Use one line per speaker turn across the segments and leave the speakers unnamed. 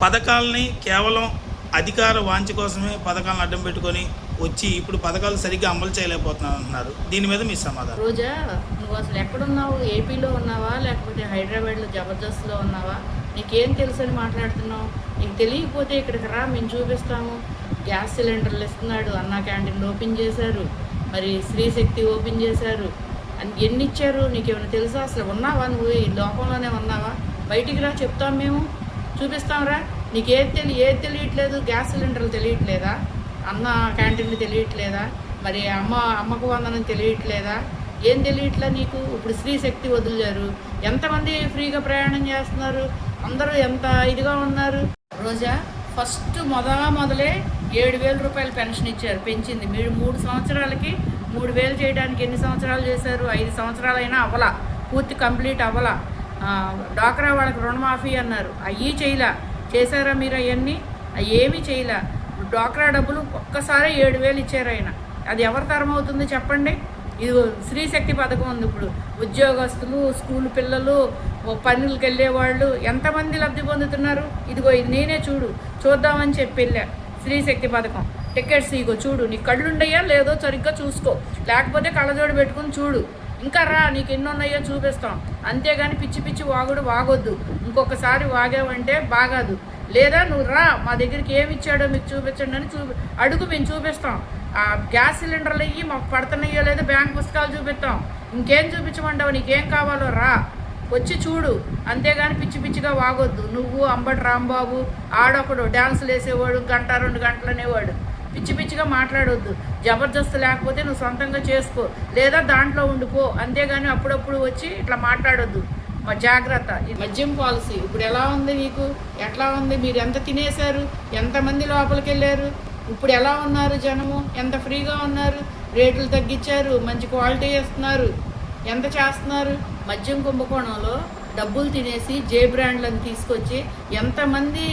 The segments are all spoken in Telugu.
పథకాలని కేవలం అధికార వాంఛ కోసమే పథకాలను అడ్డం పెట్టుకొని వచ్చి ఇప్పుడు పథకాలు సరిగ్గా అమలు చేయలేకపోతున్నాను అంటున్నారు దీని మీద మీ సమాధానం?
రోజా నువ్వు అసలు ఎక్కడున్నావు? ఏపీలో ఉన్నావా? లేకపోతే హైదరాబాద్లో జబర్దస్త్లో ఉన్నావా? నీకేం తెలుసు అని మాట్లాడుతున్నావు? నీకు తెలియకపోతే ఇక్కడికి రా మేము చూపిస్తాము. గ్యాస్ సిలిండర్లు ఇస్తున్నాడు అన్నా క్యాంటీన్లు ఓపెన్ చేశారు. మరి స్త్రీశక్తి ఓపెన్ చేశారు. అని ఎన్ని ఇచ్చారు నీకేమైనా తెలుసా? అసలు ఉన్నావా నువ్వు? ఈ లోకంలోనే ఉన్నావా? బయటికి రా చెప్తాం మేము. చూపిస్తాంరా? నీకు ఏది తెలియ ఏది తెలియట్లేదు? గ్యాస్ సిలిండర్లు తెలియట్లేదా? అన్న క్యాంటీన్లు తెలియట్లేదా? మరి అమ్మ అమ్మకు వందనం తెలియట్లేదా? ఏం తెలియట్లా నీకు? ఇప్పుడు స్త్రీ శక్తి వదిలేరు ఎంతమంది ఫ్రీగా ప్రయాణం చేస్తున్నారు? అందరూ ఎంత ఇదిగా ఉన్నారు? రోజా ఫస్ట్ మొదల మొదలే ఏడు వేల రూపాయలు పెన్షన్ ఇచ్చారు. పెంచింది. మీరు మూడు సంవత్సరాలకి మూడు వేలు చేయడానికి ఎన్ని సంవత్సరాలు చేశారు? ఐదు సంవత్సరాలైనా అవ్వలా. పూర్తి కంప్లీట్ అవ్వలా. డాక్రా వాళ్ళకి రుణమాఫీ అన్నారు. అయ్యి చేయలే. చేశారా మీరు అవన్నీ ఏమీ చేయలే. డాక్రా డబ్బులు ఒక్కసారి ఏడు వేలు ఇచ్చారు ఆయన. అది ఎవరి తరం అవుతుంది చెప్పండి? ఇది స్త్రీ శక్తి పథకం ఉంది ఇప్పుడు. ఉద్యోగస్తులు స్కూల్ పిల్లలు పనులకు వెళ్ళేవాళ్ళు ఎంతమంది లబ్ధి పొందుతున్నారు? ఇదిగో ఇది నేనే చూడు. చూద్దామని చెప్పి వెళ్ళా. స్త్రీ శక్తి పథకం. టికెట్స్ ఇగో చూడు. నీ కళ్ళుండయా? లేదో సరిగ్గా చూసుకో. లేకపోతే కళ్ళజోడు పెట్టుకుని చూడు. ఇంకా రా నీకు ఎన్ని ఉన్నాయో చూపిస్తాం. అంతేగాని పిచ్చి పిచ్చి వాగుడు వాగొద్దు. ఇంకొకసారి వాగావంటే బాగాదు. లేదా నువ్వు రా మా దగ్గరికి ఏమి ఇచ్చాడో మీకు చూపించండి అని చూపి అడుగు మేము చూపిస్తాం. ఆ గ్యాస్ సిలిండర్లు అయ్యి మాకు పడుతున్నాయో లేదో బ్యాంక్ పుస్తకాలు చూపిస్తాం. ఇంకేం చూపించమంటావు నీకేం కావాలో రా. వచ్చి చూడు. అంతేగాని పిచ్చి పిచ్చిగా వాగొద్దు. నువ్వు అంబటి రాంబాబు ఆడొకడు డ్యాన్సులు వేసేవాడు గంట రెండు గంటలు అనేవాడు పిచ్చి పిచ్చిగా మాట్లాడొద్దు. జబర్దస్త్ లేకపోతే నువ్వు సొంతంగా చేసుకో. లేదా దాంట్లో ఉండిపో అంతేగాని అప్పుడప్పుడు వచ్చి ఇట్లా మాట్లాడొద్దు. మా జాగ్రత్త. ఈ మద్యం పాలసీ ఇప్పుడు ఎలా ఉంది నీకు? ఎట్లా ఉంది? మీరు ఎంత తినేశారు? ఎంతమంది లోపలికి వెళ్ళారు? ఇప్పుడు ఎలా ఉన్నారు జనము? ఎంత ఫ్రీగా ఉన్నారు? రేట్లు తగ్గించారు? మంచి క్వాలిటీ ఇస్తున్నారు. ఎంత చేస్తున్నారు? మద్యం కుంభకోణంలో డబ్బులు తినేసి జే బ్రాండ్లను తీసుకొచ్చి ఎంతమంది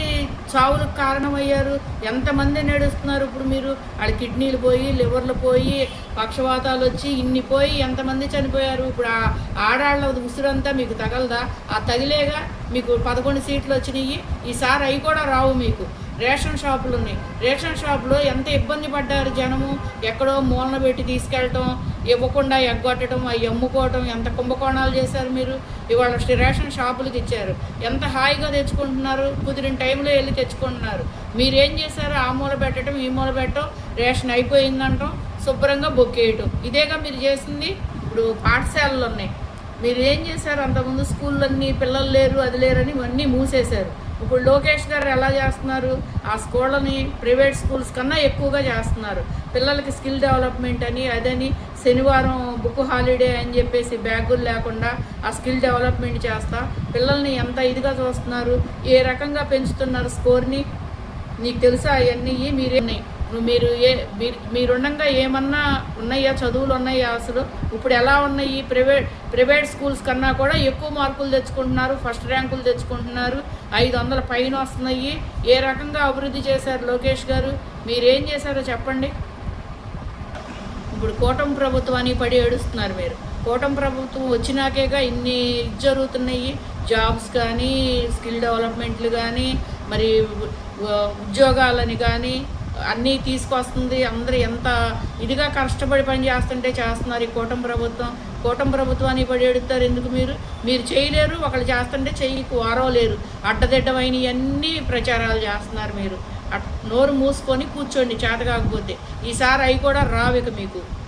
చావులకు కారణమయ్యారు? ఎంతమంది నడుస్తున్నారు ఇప్పుడు మీరు? వాళ్ళ కిడ్నీలు పోయి లివర్లు పోయి పక్షవాతాలు వచ్చి ఇన్ని పోయి ఎంతమంది చనిపోయారు? ఇప్పుడు ఆ ఆడాళ్ళ ఉసురంతా మీకు తగలదా? ఆ తగిలేగా మీకు పదకొండు సీట్లు వచ్చినాయి ఈసారి అవి కూడా రావు మీకు. రేషన్ షాపులు ఉన్నాయి. రేషన్ షాపులో ఎంత ఇబ్బంది పడ్డారు జనము? ఎక్కడో మూలన పెట్టి తీసుకెళ్ళటం ఇవ్వకుండా ఎగ్గొట్టడం అవి అమ్ముకోవటం ఎంత కుంభకోణాలు చేశారు మీరు? ఇవాళ రేషన్ షాపులకు ఇచ్చారు. ఎంత హాయిగా తెచ్చుకుంటున్నారు? కుదిరిన టైంలో వెళ్ళి తెచ్చుకుంటున్నారు. మీరేం చేశారు? ఆ మూల పెట్టడం ఈ మూల పెట్టడం రేషన్ అయిపోయిందంటాం శుభ్రంగా బొక్కేయటం. ఇదేగా మీరు చేసింది? ఇప్పుడు పాఠశాలలు ఉన్నాయి. మీరు ఏం చేశారు? అంతకుముందు స్కూళ్ళన్నీ పిల్లలు లేరు అది లేరని ఇవన్నీ మూసేశారు. ఇప్పుడు లోకేష్ గారు ఎలా చేస్తున్నారు? ఆ స్కూళ్ళని ప్రైవేట్ స్కూల్స్ కన్నా ఎక్కువగా చేస్తున్నారు. పిల్లలకి స్కిల్ డెవలప్మెంట్ అని అదని శనివారం బుక్ హాలిడే అని చెప్పేసి బ్యాగులు లేకుండా ఆ స్కిల్ డెవలప్మెంట్ చేస్తా. పిల్లల్ని ఎంత ఇదిగా చూస్తున్నారు? ఏ రకంగా పెంచుతున్నారు స్కోర్ని? నీకు తెలుసా? అవన్నీ మీరే మీరు ఏ మీరు మీరుండగా ఏమన్నా ఉన్నాయా? చదువులు ఉన్నాయా అసలు? ఇప్పుడు ఎలా ఉన్నాయి ప్రైవేట్ ప్రైవేట్ స్కూల్స్ కన్నా కూడా ఎక్కువ మార్కులు తెచ్చుకుంటున్నారు ఫస్ట్ ర్యాంకులు తెచ్చుకుంటున్నారు ఐదు వందల పైన వస్తున్నాయి. ఏ రకంగా అభివృద్ధి చేశారు లోకేష్ గారు? మీరేం చేశారో చెప్పండి. ఇప్పుడు కూటమి ప్రభుత్వాన్ని పడి ఏడుస్తున్నారు మీరు. కూటమి ప్రభుత్వం వచ్చినాకేగా ఇన్ని ఇది జరుగుతున్నాయి. జాబ్స్ కానీ స్కిల్ డెవలప్మెంట్లు కానీ మరి ఉద్యోగాలని కానీ అన్నీ తీసుకొస్తుంది. అందరూ ఎంత ఇదిగా కష్టపడి పని చేస్తుంటే చేస్తున్నారు ఈ కూటమి ప్రభుత్వం. కూటమి ప్రభుత్వాన్ని పడేడుతారు ఎందుకు మీరు? మీరు చేయలేరు ఒకళ్ళు చేస్తుంటే చెయ్యి వారవలేరు అడ్డదిడ్డమైన అన్నీ ప్రచారాలు చేస్తున్నారు మీరు. అట్- నోరు మూసుకొని కూర్చోండి చేత కాకపోతే ఈసారి అవి కూడా రావిక మీకు.